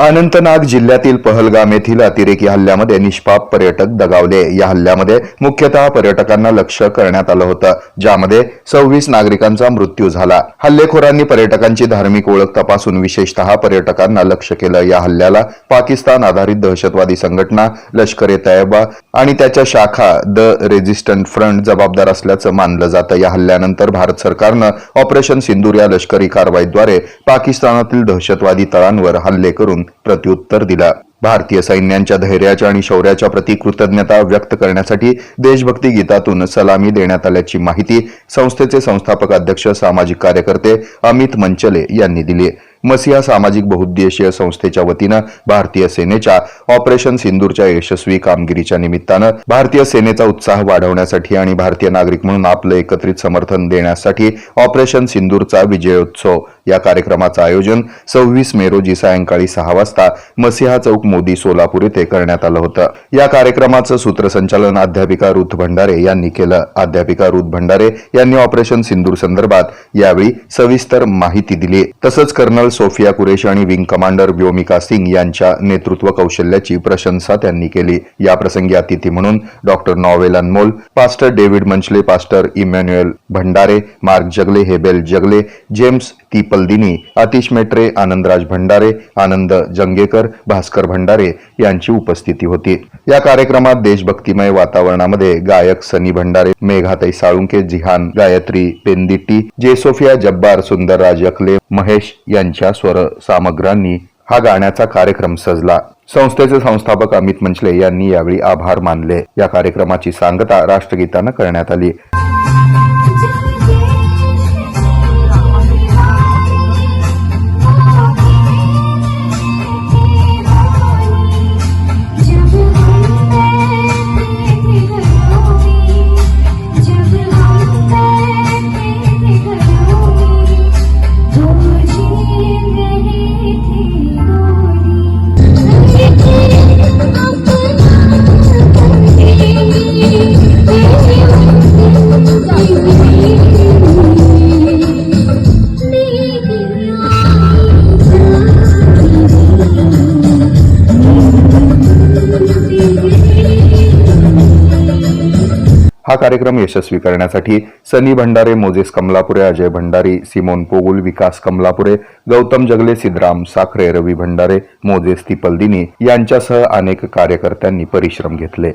अनंतनाग जिल्ह्यातील पहलगाम येथील अतिरेकी हल्ल्यामध्ये निष्पाप पर्यटक दगावले. या हल्ल्यामध्ये मुख्यतः पर्यटकांना लक्ष करण्यात आलं होतं ज्यामध्ये सव्वीस नागरिकांचा मृत्यू झाला. हल्लेखोरांनी पर्यटकांची धार्मिक ओळख तपासून विशेषतः पर्यटकांना लक्ष केलं. या हल्ल्याला पाकिस्तान आधारित दहशतवादी संघटना लष्कर ए तैयबा आणि त्याच्या शाखा द रेजिस्टंट फ्रंट जबाबदार असल्याचं मानलं जातं. या हल्ल्यानंतर भारत सरकारनं ऑपरेशन सिंदूर या लष्करी कारवाईद्वारे पाकिस्तानातील दहशतवादी तळांवर हल्ले करून प्रत्युत्तर दिला. भारतीय सैन्यांच्या धैर्याच्या आणि शौर्याच्या प्रति कृतज्ञता व्यक्त करण्यासाठी देशभक्ती गीतातून सलामी देण्यात आल्याची माहिती संस्थेचे संस्थापक अध्यक्ष सामाजिक कार्यकर्ते अमित मंचले यांनी दिली. मसिया सामाजिक बहुउद्देशीय संस्थेच्या वतीनं भारतीय सेनेच्या ऑपरेशन सिंदूरच्या यशस्वी कामगिरीच्या निमित्तानं भारतीय सेनेचा उत्साह वाढवण्यासाठी आणि भारतीय नागरिक म्हणून आपलं एकत्रित समर्थन देण्यासाठी ऑपरेशन सिंदूरचा विजयोत्सव या कार्यक्रमाचं आयोजन सव्वीस मे रोजी सायंकाळी सहा वाजता मसिहा चौक मोदी सोलापूर येथे करण्यात आलं होतं. या कार्यक्रमाचं सूत्रसंचालन अध्यापिका रुथ भंडारे यांनी केलं. अध्यापिका रुथ भंडारे यांनी ऑपरेशन सिंदूर संदर्भात यावेळी सविस्तर माहिती दिली. तसंच कर्नल सोफिया कुरेश आणि विंग कमांडर व्योमिका सिंग यांच्या नेतृत्व कौशल्याची प्रशंसा त्यांनी केली. या प्रसंगी अतिथी म्हणून doctor Noel Anmol pastor David Manchale pastor Emmanuel Bhandare Mark Jagale Hebel Jagale James Tipaldini Atish Metre Anandraj Bhandare Anand Jangekar Bhaskar Bhandare यांची उपस्थिती होती. या कार्यक्रमात देशभक्तिमय वातावरणामध्ये गायक सनी भंडारे मेघाताई साळुंके जिहान गायत्री पेंदिट्टी जेसोफिया जब्बार सुंदरराज यखले महेश यांची यांच्या स्वर सामग्रांनी हा गाण्याचा कार्यक्रम सजला. संस्थेचे संस्थापक अमित मंचले यांनी यावेळी आभार मानले. या कार्यक्रमाची सांगता राष्ट्रगीतानं करण्यात आली. हा कार्यक्रम यशस्वी करण्यासाठी Sunny Bhandare Moses Kamalapure Ajay Bhandari Simon Pogul Vikas Kamalapure Gautam Jagle Siddharam Sakhare Ravi Bhandare Moses Tipaldini यांच्यासह अनेक कार्यकर्त्यांनी परिश्रम घेतले.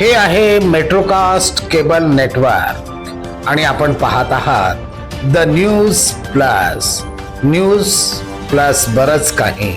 हे आहे मेट्रोकास्ट केबल नेटवर्क आणि आपण पाहत आहात the news plus. News plus बरच काही.